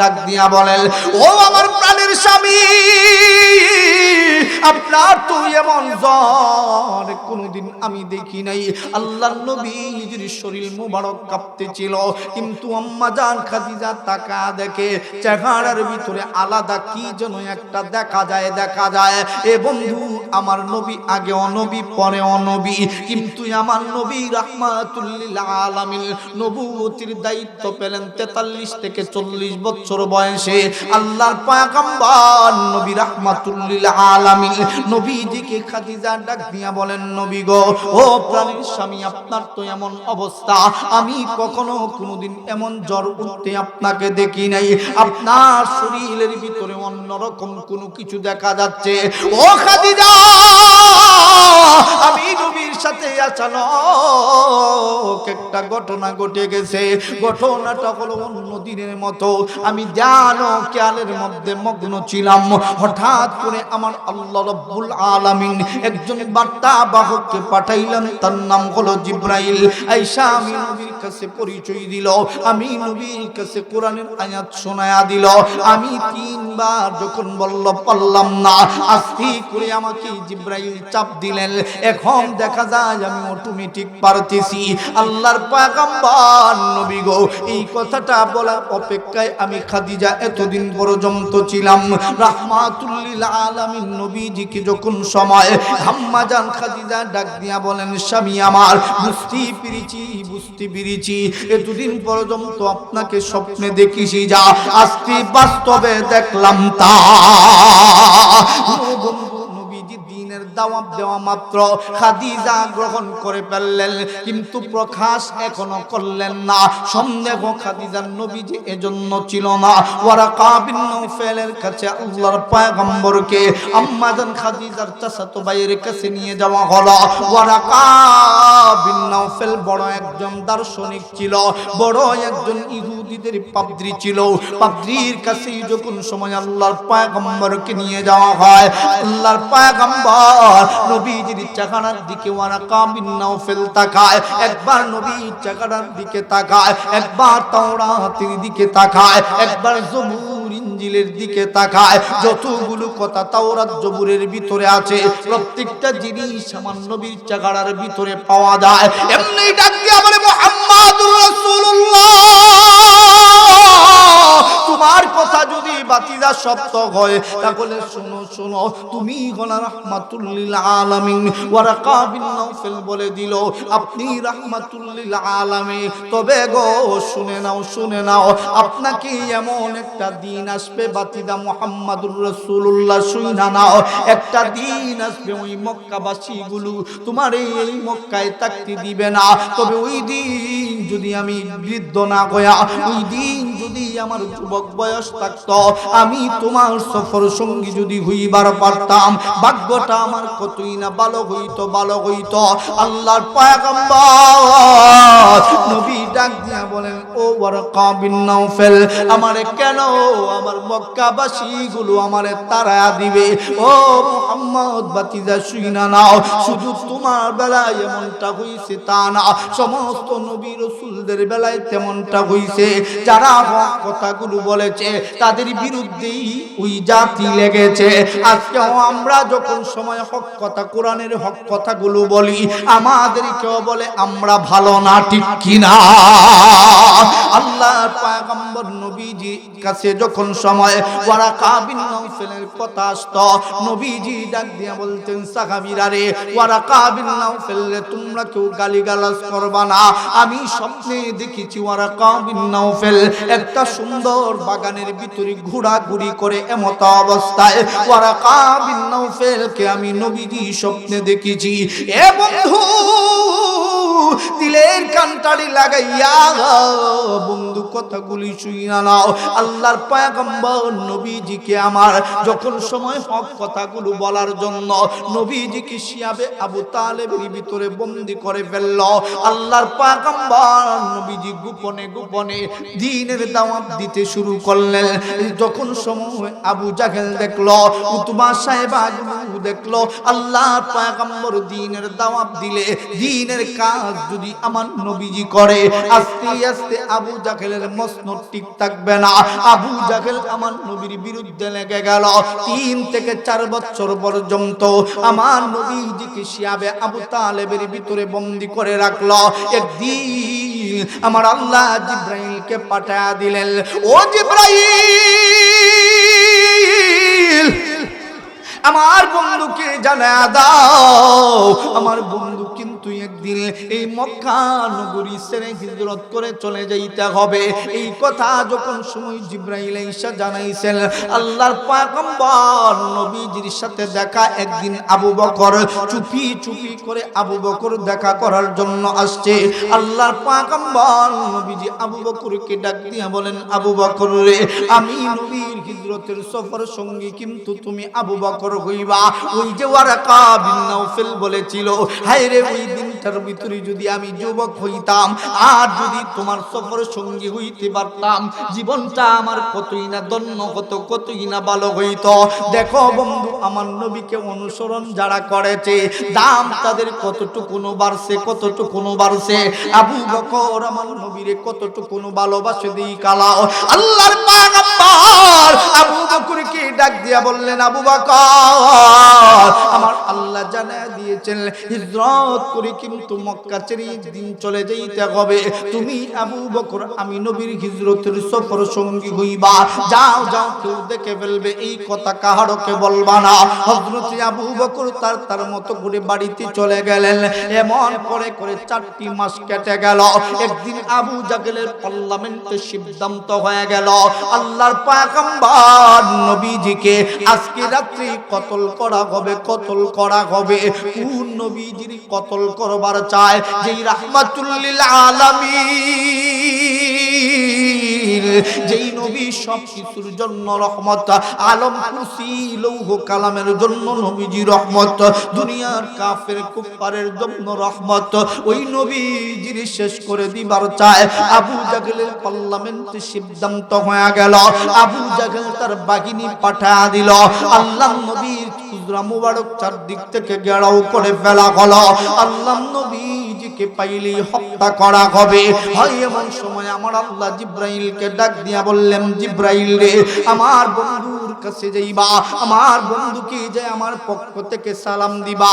ডাক দিয়া বলেন, ও আমার প্রাণের স্বামী, আপনার তো এমন জ্বর আমি দেখি নাই। আল্লাহ নবীর শরীর কিন্তু আম্মা জান খাদিজা তাকা দেখে চেহারার ভিতরে আলাদা কি যেন একটা দেখা যায় দেখা যায়। এ বন্ধু, আমার নবী আগে অনবী, পরে অনবী, কিন্তু আমার নবী রাহমাতুল্লিল আলামিন নবুয়তির দায়িত্ব পেলেন তেতাল্লিশ থেকে চল্লিশ বছর বয়সে আল্লাহর পায়গাম্বার নবী রাহমাতুল্লিল আলামিন নবীজিকে খাদিজা ডাক দিয়া বলেন, নবী গো, ও প্রাণীর স্বামী, আপনার তো এমন অবস্থা। আমি কখনো কোনোদিন এমন জ্বর উঠতে আপনাকে দেখি নাই। আপনার শরীরের ভিতরে অন্যরকম কোনো কিছু দেখা যাচ্ছে। ও খাদিজা, আমি নবীর সাথে আচানক একটা ঘটনা ঘটে গেছে। ঘটনাটা হলো অন্য দিনের মতো আমি ধ্যান খেয়ালের মধ্যে মগ্ন ছিলাম। হঠাৎ করে আমার আল্লাহ রব্বুল আলামিন একজন বার্তা বাহককে পাঠাইলাম তার নাম হলো জিব্রাইল। আইসা আমি নবীর কাছে পরিচয় দিল, আমি নবীর কাছে কোরআনের আয়াত শোনায়া দিল। আমি তিনবার যখন বলল, পারলাম না, আস্তি করে আমাকে জিব্রাইল চাপ দিলেন। এখন দেখা যায় আমি অটোমেটিক পারতেছি। আল্লাহর পাগাম্বার নবী গো, এই কথাটা বলার অপেক্ষায় আমি খাদিজা এতদিন পর্যন্ত ছিলাম। রাহমাতুল্লিল আলামিন নবীজিকে যখন সময় হাম্মা জান খাদিজা ডাক দিয়া বলেন, স্বামী আমার বুঝতে পেরেছি বুঝতে পেরেছি। এতদিন পর্যন্ত আপনাকে স্বপ্নে দেখিছি যা, আজকে বাস্তবে দেখলাম তা। দাওয়াত দেওয়া মাত্র খাদিজা গ্রহণ করে ফেললেন, কিন্তু প্রকাশ এখনও করলেন না। সন্দেহ খাদিজার নবীজি এজন্য ছিল না। ওরা কাবিন নৌফেলের কাছে আল্লাহর পয়গম্বরকে আম্মাজান খাদিজার চাচাতো ভাইয়ের কাছে নিয়ে যাওয়া হলো। ওরা কাবিন নৌফেল বড় একজন দার্শনিক ছিল, বড় একজন ইহুদিদের পাদ্রী ছিল। পাদ্রীর কাছে যখন সময় আল্লাহর পয়গম্বরকে নিয়ে যাওয়া হয়, আল্লাহর পয়গম্বর নবীজির চেহারার দিকে তাকায়। একবার দিকে তাকায়। একবার দিকে তাকায়। একবার জবুর ইঞ্জিলের দিকে তাকায়। যতগুলো কথা তাওরাত জবুরের ভিতরে আছে, প্রত্যেকটা জিনিস আমার নবীর চেহারার ভিতরে পাওয়া যায়। এমনি ডাক রাসূলুল্লাহ! তোমার কথা যদি বাতিদা সত্য হয়, তাহলে শুনো শুনো, তুমি গলা রাহমাতুল্লিল আলামিন ওয়ারাকা বিন নাওফেল বলে দিল, আপনি রাহমাতুল্লিল আলামিন। তবে গো, শুনে নাও শুনে নাও, আপনাকে এমন একটা দিন আসবে, বাতিদা মুহাম্মাদুর রাসূলুল্লাহ, শুইনা নাও। একটা দিন আসবে ওই মক্কাবাসী গুলো তোমার এই মক্কায় থাকতে দিবে না। তবে ওই দিন যদি আমি বৃদ্ধ না গয়া ওই দিন যদি আমার যুবক বয়স থাকতো, আমি তোমার সফর সঙ্গী যদি হইবার পারতাম, ভাগ্যটা আমার কতই না ভালো হইতো ভালো হইতো। আল্লাহর পায়গাম্বার নবী ডাক দিয়া বলেন, ও ওয়ারকা আমারে কেন আমার মক্কাবাসী গুলো আমারে তারা দিবে? ও মুহাম্মদ, বাতিজা শুইনা নাও, শুধু তোমার বেলায় এমনটা হইছে তা না, সমস্ত নবী রসুলদের বেলায় তেমনটা হইছে। যারা কথাগুলো বলেছে, তাদের বিরুদ্ধেই ওই জাতি লেগেছে। আজকেও আমরা যখন সময় হক কথা, কোরআনের হক কথাগুলো বলি, আমাদেরকেও বলে, আমরা ভালো না, ঠিক কিনা? আল্লাহর নবীজি কাছে যখন সময় ওরা কাবিন নৌফেলের কথা আসতো, নবীজি ডাক দিয়া বলতেন, সাহাবীরা রে ওরা কাবিন নৌফেল রে, তোমরা কেউ গালিগালাজ করবা না। আমি স্বপ্নে দেখেছি ওরা কাবিন নৌফেল একটা সুন্দর বাগানের ভিতরে ঘোরাঘুরি করে এমত অবস্থায় আমি নবীজি স্বপ্নে দেখেছি। এ বন্ধু দিলের কান্টারি লাগাইয়া বন্ধু, কথাগুলি শুইয়া নাও। আল্লাহর পয়গম্বর নবীজিকে আমার যখন সময় হক কথাগুলো বলার জন্য নবীজিকে শিয়াবে আবু তালেবের ভিতরে বন্দি করে ফেলল। আল্লাহর পয়গম্বর নবীজি গোপনে গোপনে দিনের দাওয়াত দিতে শুরু করলেন। যখন সময় আবু জাহেল দেখল, উতবা সাহেব দেখল, আল্লাহর পয়গম্বর দ্বীনের দাওয়াত দিলে, দিনের কাজ যদি আমার নবীজি করে, আস্তে আস্তে আবু জাহেলের মসনদ ঠিক থাকবে না। আবু জাহেল আমার নবীর বিরুদ্ধে লেগে গেল। তিন থেকে চার বছর পর্যন্ত আমার নবীজিকে শিয়াবে আবু তালেবের ভিতরে বন্দি করে রাখল। একদিন আমার আল্লাহ জিব্রাইলকে পাঠায়া দিলেন, ও জিব্রাইল! আমার বন্ধুকে জানা দাও। আমার বন্ধু কিন্তু একদিন এই মক্কা নগরী ছেড়ে হিজরত করে চলে যাইতে হবে। এই কথা যখন সময় জিব্রাইল ঈসা জানাইছেন, আল্লাহর পয়গম্বর নবীজির সাথে দেখা একদিন আবু বকর চুপি চুপি করে আবু বকর দেখা করার জন্য আসছে। আল্লাহর পয়গম্বর নবীজি আবু বকরকে ডাক দিয়া বলেন, আবু বকর রে, আমি নবীর হিজরতের সফর সঙ্গী কিন্তু তুমি আবু বকর হইবা। ওই যে ওয়ারাকা বিন বলেছিল, হায় রে, ওই দিনটার ভিতরে যদি আমি যুবক হইতাম, আর যদি তোমার সফর সঙ্গী হইতে পারতাম, জীবনটা আমার কতই না দন্য কত কতই না ভালো হইতো। দেখো বন্ধু, আমার নবীকে অনুসরণ যারা করেছে, দাম তাদের কতটুকুনো বাড়ছে কতটুকুনো বাড়ছে। আবু বকর আমার নবীরে কতটুকুনো ভালোবাসে দিই কালাও। আল্লাহর আবু বকরকে ডাক দিয়া বললেন, আবু বকর, আমার আল্লাহ জানা দিয়েছেন হিজরত করে কিন্তু মক্কা ছেড়ে দিন চলে যাইতে হবে। তুমি আবু বকর, আমি নবীর হিজরতের সফর সঙ্গী হইবা। যাও যাও, কেউ দেখে ফেলবে, এই কথা কাহারকে বলবা না। হযরত আবু বকর তার তার মতো করে বাড়িতে চলে গেলেন। এমন করে করে চারটি মাস কেটে গেল। একদিন আবু জাগেলের পার্লামেন্টে সিদ্ধান্ত হয়ে গেল, আল্লাহর পয়গম্বর নবীজিকে, আজকে রাত্রি কতল করা হবে, কতল করা হবে। কোন নবীজির কতল করবার চায়? যেই রাহমাতুল্লিল আলামিন। যেই নবী সব কিছুর জন্য রহমত, আলম কুসি লৌহ কালামের জন্য নবীজি রহমত, দুনিয়ার কাফের কুফারের জন্য রহমত, ওই নবীজির শেষ করে দিবার চায় আবু জাগলের পার্লামেন্টে সিদ্ধান্ত হয়ে গেল। আবু জাগল তার বাহিনী পাঠা দিল। আল্লাহ নবীর খুজরা মুবারক চারদিক থেকে গেড়াও করে ফেলা হলো। আল্লাহ নবীজিকে পাইলেই হত্যা করা হবে। হয় এমন সময় আমার আল্লাহ জিব্রাইলকে ডাক দিয়া বললেন জিব্রাইল রে আমার বন্ধুর কাছে যাইবা, আমার বন্ধুকে যে আমার পক্ষ থেকে সালাম দিবা,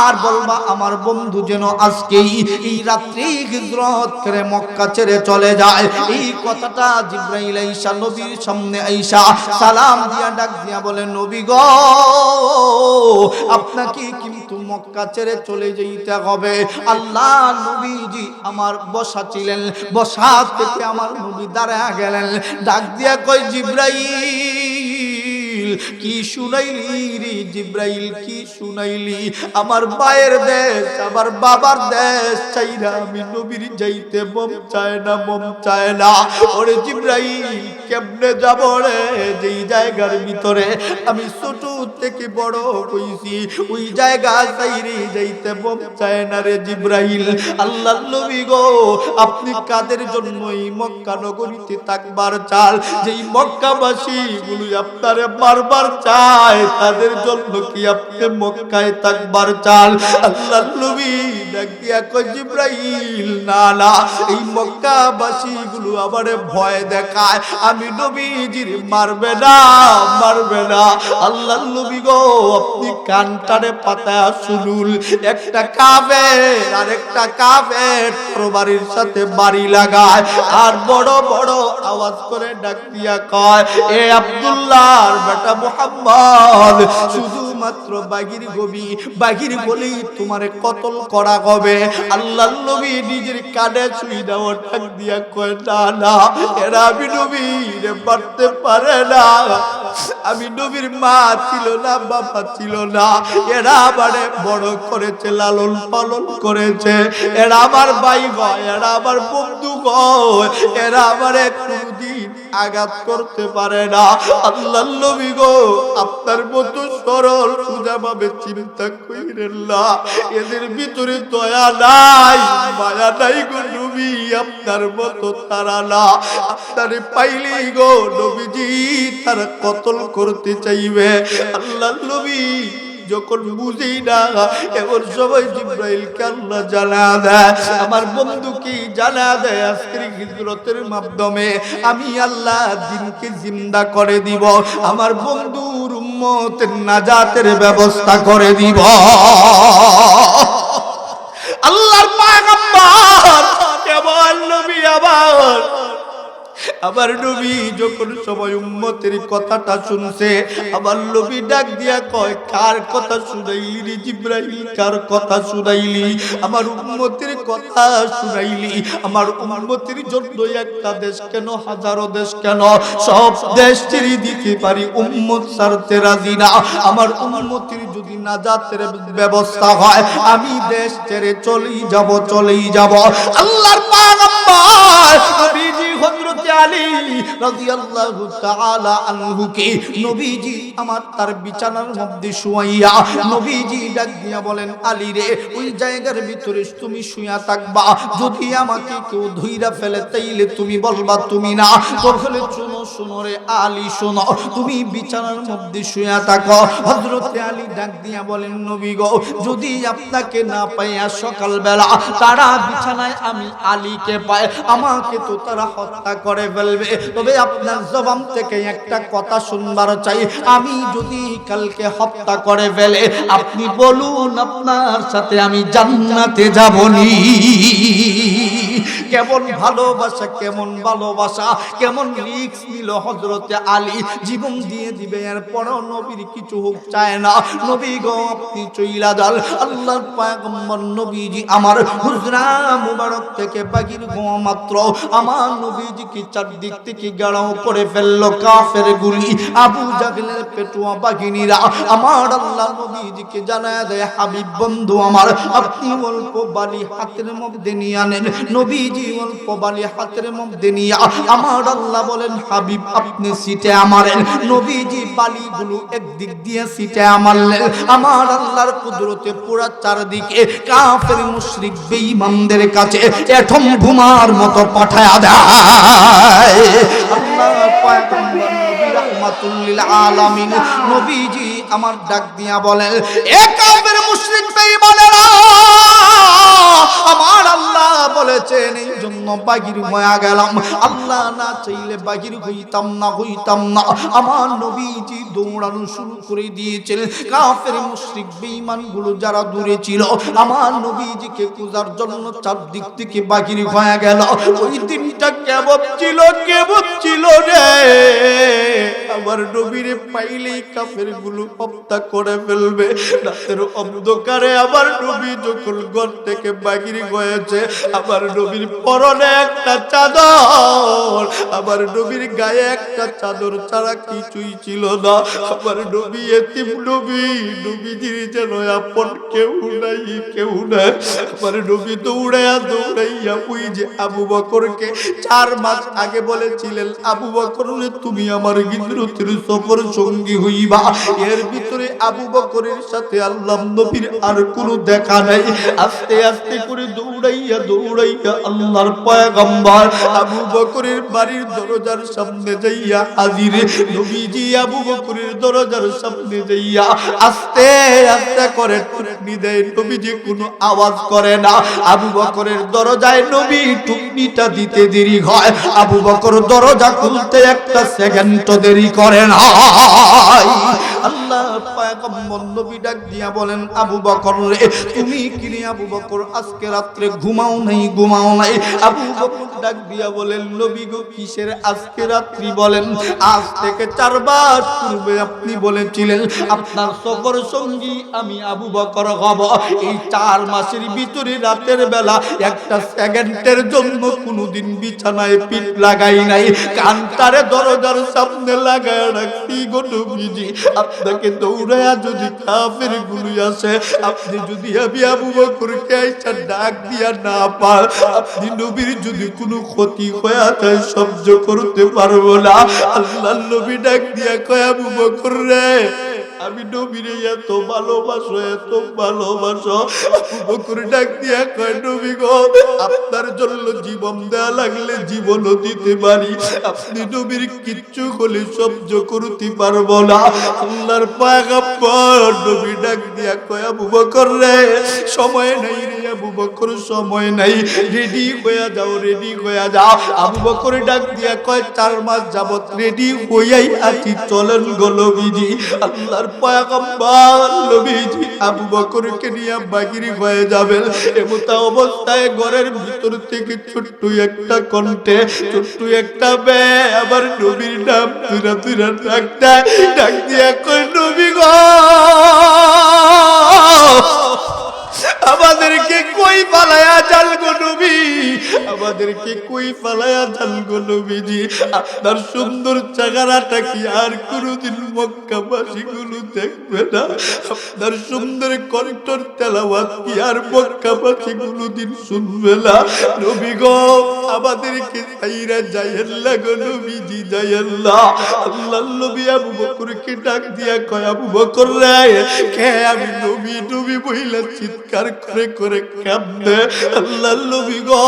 আর বলবা আমার বন্ধু যেন আজকেই এই রাত্রি হিজরত করে মক্কা ছেড়ে চলে যায়। এই কথাটা জিব্রাইল আইসা, নবীর সামনে আইসা সালাম দিয়া ডাক দিয়া বলে, নবী গো, আপনাকে কিন্তু মক্কা ছেড়ে চলে যেতে হবে। আল্লাহ নবীজি আমার বসা ছিলেন, বসা থেকে আমার নবী দাঁড়া গেলেন। ডাক দিয়া কই জিব্রাইল কি শুনাইলি রে জিব্রাইল? কি শুনাইলি? আমার মায়ের দেশ, আমার বাবার দেশ, চাইরা আমি নবীর যাইতে মন চায় না, মন চায় না। ওরে জিব্রাইল, কেমনে যাব রে? যেই জায়গার ভিতরে আমি ছোট থেকে বড় হইছি, ওই জায়গা চাইরে যাইতে মন চায় না রে জিব্রাইল। আল্লাহ নবী গো, আপনি কাদের জন্য এই মক্কা নগরীতে থাকবার চাল? যেই মক্কাবাসী গুলো আপনারে বারবার চায় তাদের জন্য কি আপনি মক্কায় থাকবার চাল আল্লাহ নবী ডাক দিয়া কয় জিব্রাইল, না না, এই মক্কাবাসী গুলো আমারে ভয় দেখায়। আমি নবীজির মারবে না মারবে না। আল্লাহ নবী গো, আপনি কানটারে পাতা শুনুন। একটা কাবে আর একটা কাবে তরবারির সাথে বাড়ি লাগায় আর বড় বড় আওয়াজ করে ডাক দিয়া কয়, এ আব্দুল্লাহর বেটা মোহাম্মদ, শুধুমাত্র বাগির গবি, বাগির বলেই তোমারে কতল করা হবে আল্লাহ নবী নিজের কানে ছুঁই দেওয়া ডাক দিয়া কয়, না না, এরা আমি নবীরে পারতে পারে না। আমি নবীর মা ছিল না, বাবা ছিল না। এরা আমারে বড় করেছে, লালন পালন করেছে। এরা আমার ভাই গয় এরা আমার বন্ধু গয় এরা আমার আঘাত করতে পারে না। আল্লাহ নবী গো, আপনার মতো সরল সোজা ভাবে চিন্তা কইরেন না। এদের ভিতরে দয়া নাই, মায়া নাই গো নবী, আপনার মতো তারা না। আপনারে পাইলেই গো নবীজি তারা কতল করতে চাইবে। আল্লাহ নবী যখন বুঝি না, এমন সময় জিব্রাইলকে আল্লাহ জানা দেয়। আমার বন্ধু কি জানা দেয় আজকের হিজরতের মাধ্যমে? আমি আল্লাহ দিনকে জিন্দা করে দিব, আমার উম্মতের নাজাতের ব্যবস্থা করে দিব। আল্লাহর পাগম্বর কেবল নবী আবার আবার নবী যখন সবাই উম্মতের কথাটা শুনছে, আবার নবী ডাক দিয়া কয়, কার কথা শুনাইলি রে জিব্রাইল? কার কথা শুনাইলি? আমার উম্মতের কথা শুনাইলি। আমার উম্মতের জন্য একটা দেশ কেন, হাজারো দেশ কেন? সব দেশ ছেড়ে দিতে পারি, উম্মত ছাড়তে রাজি না। আমার উম্মতের যদি নাজাতের ব্যবস্থা হয়, আমি দেশ ছেড়ে চলেই যাব চলেই যাব। আল্লাহর পাগম্বর, নবীজি হযরত বিছানার মধ্যে তুমি শুয়া থাকো। হযরত আলী ডাক দিয়া বলেন, নবী গো, যদি আপনাকে না পাইয়া সকালবেলা তারা বিছানায় আমি আলীকে পায়, আমাকে তো তারা হত্যা করে ফেলবে। তবে আপনার জবান থেকে একটা কথা শুনবার চাই। আমি যদি কালকে হত্যা করে ফেলে, আপনি বলুন আপনার সাথে আমি জান্নাতে যাবনি। কেমন ভালোবাসা কেমন ভালোবাসা, কেমন রিক্স নিল হজরতে আলী। জীবন দিয়ে দিবে এরপরও নবীর কিছু হোক চায় না। নবী গো, আপনি চইলা যান। আল্লাহর পয়গম্বর নবীজি আমার হুজরা মুবারক থেকে বাগির গো মাত্র। আমার নবীজিকে চারদিক থেকে গাড়াও করে ফেলল কাফের গুলি। আবু জাগলের পেটুয়া বাঘিনীরা আমার আল্লাহ নবীজিকে জানায় দেয়, হাবিব বন্ধু আমার, আপনি অল্প বালি হাতের মধ্যে নিয়ে আনেন। নবীজি আমার কাছে মতো পাঠায়া আলামিন নবীজি আমার ডাক দিয়া বলেন, এ কাফের আমার আল্লাহ বলেছেন, এই জন্য বাগির হয়ে গেলাম। আল্লাহ না চাইলে বাগির হইতাম না হইতাম না। আমার নবীজি দৌড়ানো শুরু করে দিয়েছেন। কাফের, মুশরিক বেঈমানগুলো যারা দূরে ছিল, আমার নবীজিকে খোঁজার জন্য চারদিক থেকে বাগির হয়ে গেল। ওই দিনটা কেমন ছিল কেমন ছিল রে? আমার নবীরে পাইলেই কাফেরগুলো হত্যা করে ফেলবে। রাতের অন্ধকারে আমার নবী যখন ঘর থেকে বাগিরি গয়েছে আমার নবীর পরনে একটা চাদর, আমার নবীর গায়ে একটা চাদর ছাড়া কিছুই ছিল না। আমার নবী এতিম নবী, নবীজির যেন আপন কেউ নাই কেউ নাই। আমার নবী দৌড়াইয়া দৌড়াইয়া ওই যে আবু বকরকে চার মাস আগে বলেছিলেন, আবু বকর, তুমি আমার হিজরতের সফর সঙ্গী হইবা। এর ভিতরে আবু বকরের সাথে আল্লাহ নবীর আর কোনো দেখা নাই। আস্তে আস্তে করে দৌড়াইয়া আল্লাহর পয়গম্বর আবু বকরের বাড়ির দরজার সামনে যাইয়া হাজিরে। নবীজি আবু বকরের দরজার সামনে যাইয়া আস্তে আস্তে করে নবীজি কোনো আওয়াজ করে না। আবু বকরের দরজায় নবী টুকনিটা দিতে দেরি হয়। আবু বকর দরজা খুলতে একটা সেকেন্ড দেরি করে না। আল্লাহ পয়গম্বর নবী ডাক দিয়া বলেন, আবু বকর রে, তুমি কি রে আবু বকর? আজকে রাত্রে ঘুমাও নাই ঘুমাও নাই। আবু বকর ডাক দিয়া বলেন, নবী গো, কিসের আজকে রাত্রি বলেন? আজ থেকে চারবার পূর্বে আপনি বলেছিলেন, আপনার সফর সঙ্গী আমি আবু বকর হব। এই চার মাসের ভিতরে রাতের বেলা একটা সেকেন্ডের জন্য কোনোদিন বিছানায় পিঠ লাগাই নাই। কান্তারে দরজার সামনে লাগায় রাখছি গো নবীজি। আপনাকে দৌড়ায়া যদি কাফের গুলি আসে, আপনি যদি আমি আবু বকরকে ডাক দিয়া না পান আপনি নবীর যদি কোনো ক্ষতি হয়ে তাই সহ্য করতে পারব না। আল্লাহ নবী ডাক দিয়া কয়া বকর রে। আমি নবীরে এত ভালোবাসো এত ভালোবাসো। বকর ডাক দিয়া কয়, নবী গো, আপনার জন্য জীবন দেয়া লাগলে জীবনও দিতে পারি। আপনি নবীর কিচ্ছু হলে সহ্য করতে পারব না। আল্লাহর পায়গাম্বর নবী ডাক দিয়া কয়, আবু বকর রে, সময় নাই রে, আবু বকর, সময় নাই। রেডি হয়ে যাও রেডি হয়ে যাও। আবু বকর ডাক দিয়া কয়, চার মাস যাবত রেডি হইয়াই আছি, চলেন গো নবীজি। আল্লাহর পয়গম্বর নবীজি আবু বকরকে নিয়ে বাগিরি হয়ে যাবেন। এমতা অবস্থায় ঘরের ভিতর থেকে ছোট্ট একটা কণ্ঠে, ছোট্ট একটা বে আবার নবীর নাম তুরা তুরা ডাক দেয়। ডাক দিয়া কয়, নবী গো! আমাদেরকে কই পালায়া জাল নবী? আমাদেরকে কই পালায়া জাল নবীজি? আপনার সুন্দর চাগারাটা কি আর কোনোদিন মক্কাবাসী গুলো দেখবে না? আপনার সুন্দর কণ্ঠর তেলাওয়াত কি আর মক্কাবাসী গুলো দিন শুনবে না? নবী গো, আমাদেরকে চাইরা যাইল্লা গো নবীজি যাইল্লা আল্লাহ নবী আবু বকরকে ডাক দিয়া কয়, আবু বকর রে, কে আমি নবী? নবী বইলা চিৎকার করে করে কাঁদে। আল্লাহ গো,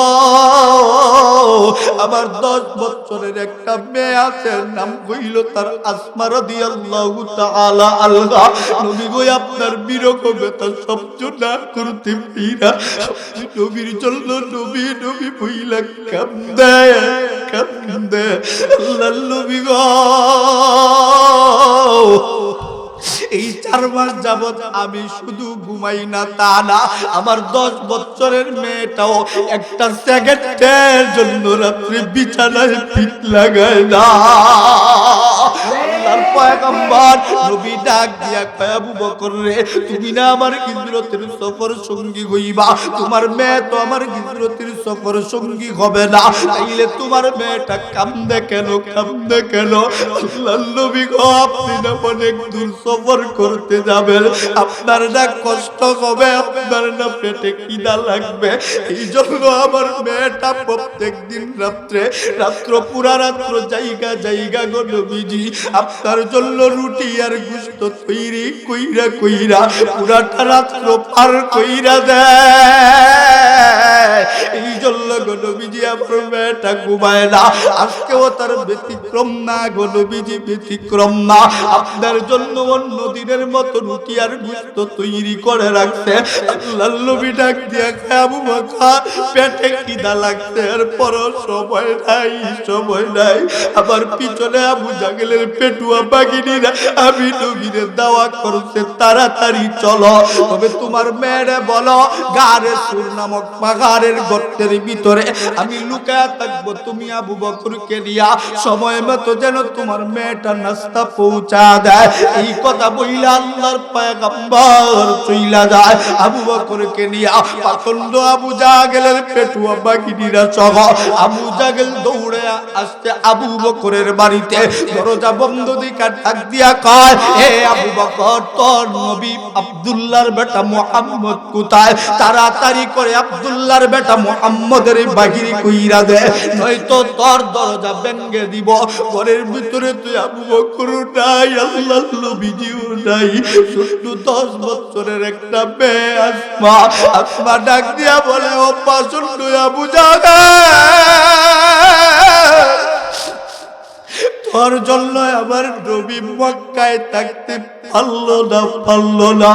আমার দশ বছরের একটা মেয়ে আছে, নাম কইল তার আসমা রাদিয়াল্লাহু তাআলা আলহা নবী গো, আপনার বিরহ বেতা সহ্য না করতে পিরা নবীর জন্য নবী নবী বইলা কাঁদে কাঁদে। আল্লাহ এই চার মাস যাবৎ আমি শুধু ঘুমাই না, তা না, আমার দশ বছরের মেয়েটাও একটা জন্য রাত্রে বিছানায় পিঠ লাগায় না। আল্লাহর পয়গম্বর। নবী ডাক দিয়া কয়, আবু বকর রে, তুমি না আমার হিজরতের সফর সঙ্গী হইবা? তোমার মেয়ে তো আমার হিজরতের সফর সঙ্গী হবে না। তাইলে তোমার মেয়েটা কান্দে কেন কান্দে কেন? আল্লাহর নবী গো, আপনি না অনেক দূর সফর করতে যাবেন। আপনার না কষ্ট হবে, আপনার না পেটে কিনা লাগবে। এই জন্য আমার মেয়েটা প্রত্যেক দিন রাত্রে, রাত্র পুরা রাত্র জায়গা জায়গা গো নবীজি আপনার জন্য রুটি আর গুস্ত তৈরি কইরা কইরা পুরাটা রাত্র পার কইরা দেয়। এই জন্য গো নবীজি আমার মেয়েটা ঘুমায় না। আজকেও তার ব্যতিক্রম না গো নবীজি, ব্যতিক্রম না। আপনার জন্য অন্য দিনের মতো রুটি আর গুস্ত তৈরি করে রাখছে। আল্লাহ ডাক খাব মাখা পেটে কিদা লাগছে আর সময় নাই সময় নাই। আবার পিছনে আবু জাগেলের আমি নবীরে দাওয়া করছে তাড়াতাড়ি চলো। তবে তোমার মেয়েরে বলো, গারে সুর নামক পাহাড়ের গর্তের ভিতরে আমি থাকব তুমি আবু বকরকে নিয়া। সময় মতো যেন তোমার মেয়েটা নাস্তা পৌঁছা দেয়। এই কথা বইলা আল্লাহর পয়গম্বর চইলা যায় আবু বকরকে নিয়া। পাখন্ড আবু জাগেলের পেটুয়া বাগিনীরা সহ আবু জাগেল দৌড়ে আসতে আবু বকরের বাড়িতে। দরজা বন্ধ দিকা ডাক দিয়া কয়, হে আবু বকর, তোর নবী আব্দুল্লাহর বেটা মুহাম্মদ কোথায়? তাড়াতাড়ি করে আব্দুল্লাহর বেটা মুহাম্মদের বাহিরি কইরা দে, নয়তো তোর দরজা ভেঙ্গে দিব। ঘরের ভিতরে তুই আবু বকর নাই আল্লাহ নবীজিও নাই। ছোট্ট দশ বছরের একটা মেয়ে আসমা। আসমা ডাক দিয়া বলে, ও পাশন আবু জাগা তোর জন্য আমার নবী মক্কায় থাকতে পারল না পারল না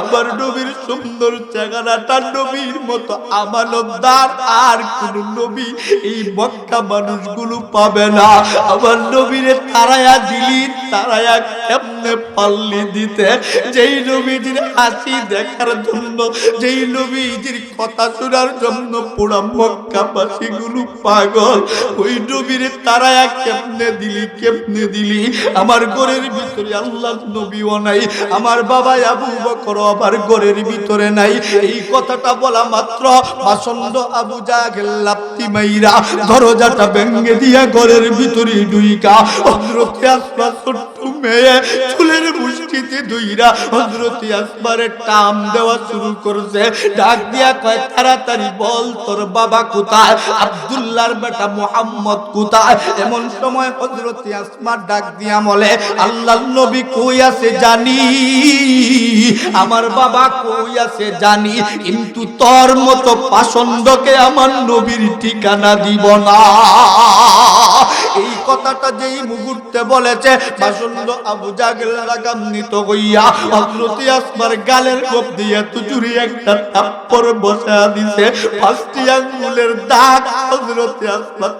আমার নবীর সুন্দর চেহারাটা নবীর মতো আমানতদার, আর কোন নবী এই মক্কা মানুষগুলো পাবে না। আমার নবীরে তারায়া দিলি, তারায়া কেমনে পাল্লি দিতে? যেই নবীজির হাসি দেখার জন্য, যেই নবীজির কথা শোনার জন্য পুরা মক্কাবাসী গুলো পাগল। ওই নবীরে তারায়া কেমনে দিলি কেমনে দিলি? আমার ঘরের ভিতরে আল্লাহ নবীও নাই? আমার বাবা আবু বকর আবার ঘরের ভিতরে নাই। এই কথাটা বলা মাত্র। পাসন্দ আবু জাগেল লাপ্তি মাইরা দরজাটা ভেঙ্গে দিয়া ঘরের ভিতরে ডুইকা অন্ধ্রকে আসবা মেয়ে চুলের মুষ্টিতে দুইরা হজরতি টাম দেওয়া শুরু করছে। ডাক দিয়া কয়, তাড়াতাড়ি বল, তোর বাবা কোথায়? বেটা মোহাম্মদ কোথায়? এমন সময় হজরতি আসমার ডাক দিয়া বলে আল্লাহ নবী কই আছে জানি? আমার বাবা কই আছে জানি? কিন্তু তোর মতো পাষণ্ডকে আমার নবীর ঠিকানা দিব না। কথাটা যেই মুহূর্তে বলেছে পাষণ্ড আবু জাগেল রাগান্বিত হইয়া হজরতি আসমার গালের কোপ দিয়ে একটা থাপ্পড় বসা দিছে। আঙ্গুলের দাগ হজরতি আসমার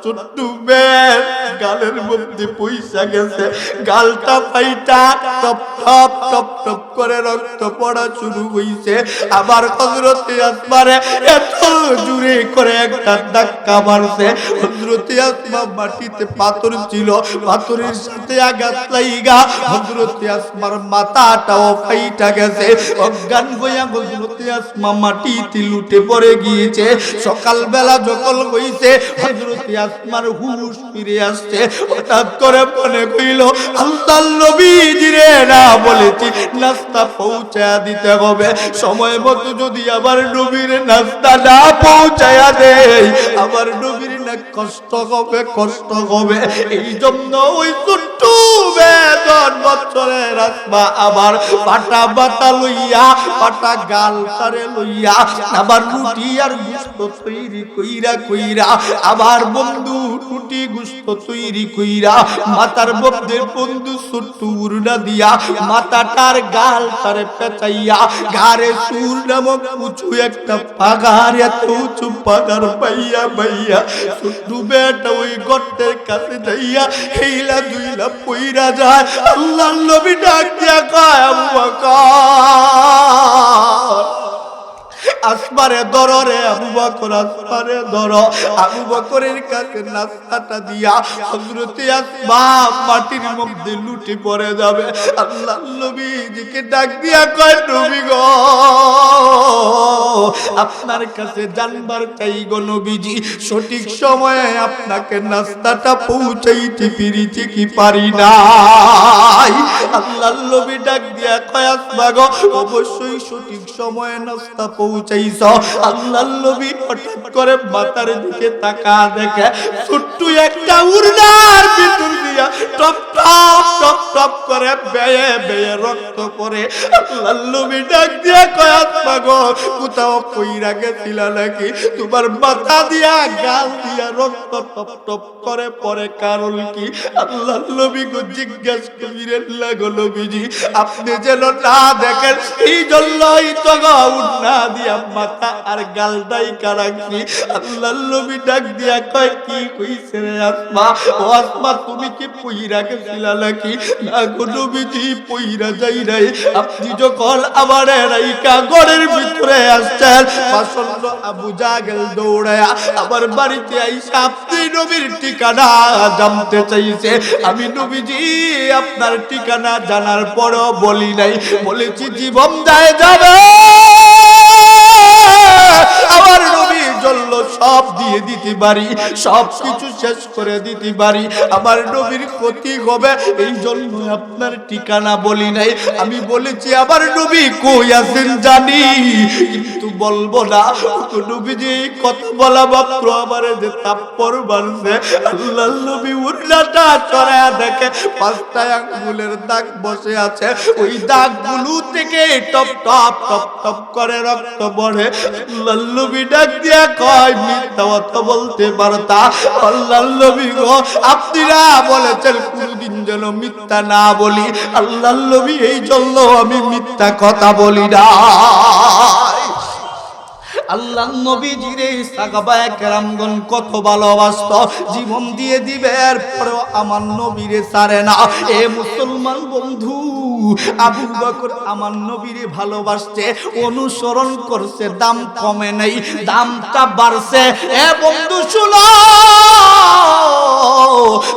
গালের মধ্যে পয়সা গেছে। গালটা ফাইটা টপ টপ টপ টপ করে রক্ত পড়া শুরু হইছে। আবার হজরতে আসমারে এত জুড়ে করে একটা ধাক্কা মারছে। হজরতে আসমা মাটিতে পাথর ছিল। পাথরের সাথে আঘাত লাইগা। হজরতে আসমার মাথাটাও ফাইটা গেছে। অজ্ঞান হইয়া হজরতে আসমা মাটিতে লুটে পড়ে গিয়েছে। সকালবেলা যখন হইছে হজরতে আসমার হুশ ফিরে আসছে। হঠাৎ করে মনে কইল আল্লাহ নবীজি রে না বলেছি, নাস্তা পৌঁছা দিতে হবে। সময় মতো যদি আবার নবীর নাস্তা না পৌঁছায়া দেয় আবার নবীর কষ্ট হবে কষ্ট হবে। এই জন্য ওই ছোট্ট বেদন বছরের আত্মা আবার পাটা বাটা লইয়া, পাটা গাল তারে লইয়া আবার রুটি আর গুস্ত তৈরি কইরা কইরা আবার বন্ধু রুটি গুস্ত তৈরি কইরা, মাতার মধ্যে বন্ধু ছোট্ট উড়না দিয়া মাথাটার গাল তারে পেঁচাইয়া, ঘাড়ে সুর নামক উঁচু একটা পাগার, এত উঁচু পাগার পাইয়া পাইয়া ছোট্ট বেটা ওই গর্তের কাছে যাইয়া হেইলা দুইলা পইরা যায়। আল্লাহ নবী ডাক দিয়া কয় আসমারে ধরো রে আবু বকর আসমারে ধরো আবু বকরের কাছে নাস্তাটা দিয়া হযরতে আসমা মাটির মধ্যে লুটি পড়ে যাবে। আল্লাহ নবীজিকে ডাক দিয়া কয়, নবী গো, আপনার কাছে জানবার চাই গো নবীজি, সঠিক সময়ে আপনাকে নাস্তাটা পৌঁছাইতে পেরেছি কি পারি নাই? আল্লাহ নবী ডাক দিয়া কয় আসমা গো, অবশ্যই সঠিক সময়ে নাস্তা পৌঁছাইছ আল্লাহ নবী হঠাৎ করে মাথার দিকে তাকা দেখে ছোট্ট একটা ভিতর দিয়া টপ টপ টপ টপ করে বেয়ে বেয়ে রক্ত পড়ে আল্লাহ ডাক দিয়া কয়, আত্মা কোথাও কইরা গেছিলা নাকি? তোমার মাথা দিয়া, গাল দিয়া রক্ত টপ টপ করে পরে কারণ কি? আল্লাহ নবী গো জিজ্ঞাস করিলেন, লাগো নবীজি, আপনি যেন না দেখেন এই জন্যই তো গো উন্না দিয়া মাথা আর কারাকি আল্লাহ নবী ডাক দিয়া কয়, কি কইছে রে আসমা? ও আসমা, তুমি কি গেছিলা নাকি? না গো নবীজি যাই আপনি যখন আমার ভিতরে আসছেন আবু জাগেল দৌড়ায়া আমার বাড়িতে আইসা আপনি নবীর ঠিকানা জানতে চাইছে। আমি নবীজি, আপনার ঠিকানা জানার পরও বলি নাই। বলেছি, জীবন যায় যাবে দিয়ে দিতে পারি সব কিছু শেষ করে দিতে পারি। আমার নবীর ক্ষতি হবে এই জন্য আপনার ঠিকানা বলি নাই। আমি বলেছি, আমার নবী কই আছেন জানি? কিন্তু বলব না। নবীজি কথা বলা মাত্র আমার যে তাপ্পর মারছে। আল্লাহ নবী উল্লাটা চড়ায়া দেখে পাঁচটা আঙ্গুলের দাগ বসে আছে। ওই দাগগুলো থেকে টপ টপ টপ টপ করে রক্ত পড়ে। আল্লাহ নবী ডাক দিয়া কয়, মিথ্যা কথা বলতে পারতা আল্লাহ নবী গো আপনারা বলেছেন কোনদিন যেন মিথ্যা না বলি। আল্লাহ নবী, এই জন্য আমি মিথ্যা কথা বলি না। আল্লাহ নবীজিরে সাহাবায়ে কেরামগণ কত ভালোবাসত, জীবন দিয়ে দিবে, এরপরেও আমার নবীরে সারে না। এ মুসলমান বন্ধু, আবু বকর আমার নবীরে ভালোবাসছে, অনুসরণ করছে, দাম কমে নেই, দামটা বাড়ছে। এ বন্ধু, শুনো!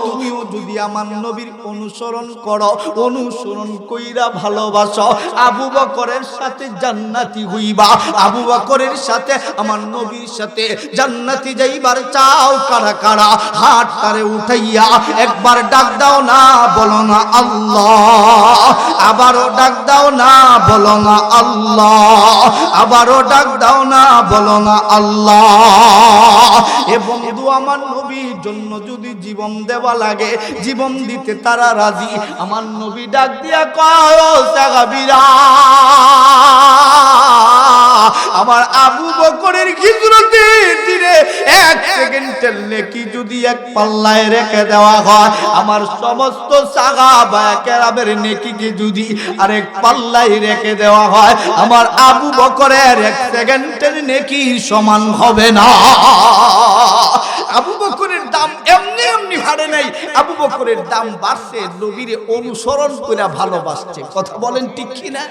তুমিও যদি আমার নবীর অনুসরণ করো, অনুসরণ কইরা ভালোবাসো, আবু বকরের সাথে জান্নাতি হইবা, আবু বকরের সাথে আমার নবীর সাথে জান্নাতি যাইবার চাও কারা কারা? হাত তারে উঠাইয়া একবার ডাক দাও না, বলো না আল্লাহ। আবারও ডাক দাও না, বলো না আল্লাহ। আবারও ডাক দাও না, বলো না আল্লাহ। এবং দু আমার নবীর জন্য যদি জীবন দেওয়া লাগে, জীবন দিতে তারা রাজি। আমার নবী ডাক দিয়া কয় সাহাবীরা! আমার আবু বকরের খিজরতে দিনে এক সেকেন্ডের নেকি যদি এক পাল্লায় রেখে দেওয়া হয়, আমার সমস্ত সাহাবা কেরামের নেকিকে যদি আরেক পাল্লায় রেখে দেওয়া হয়, আমার আবু বকরের এক সেকেন্ডের নেকি সমান হবে না। আবু বকরের দাম এমনি এমনি হারে নাই। আবু বকরের দাম বাড়ছে, নবীরে অনুসরণ করে ভালোবাসছে। কথা বলেন ঠিক কিনা?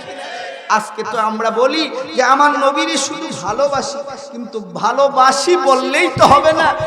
আজকে তো আমরা বলি যে, আমার নবীরে শুধু ভালোবাসি, কিন্তু ভালোবাসি বললেই তো হবে না।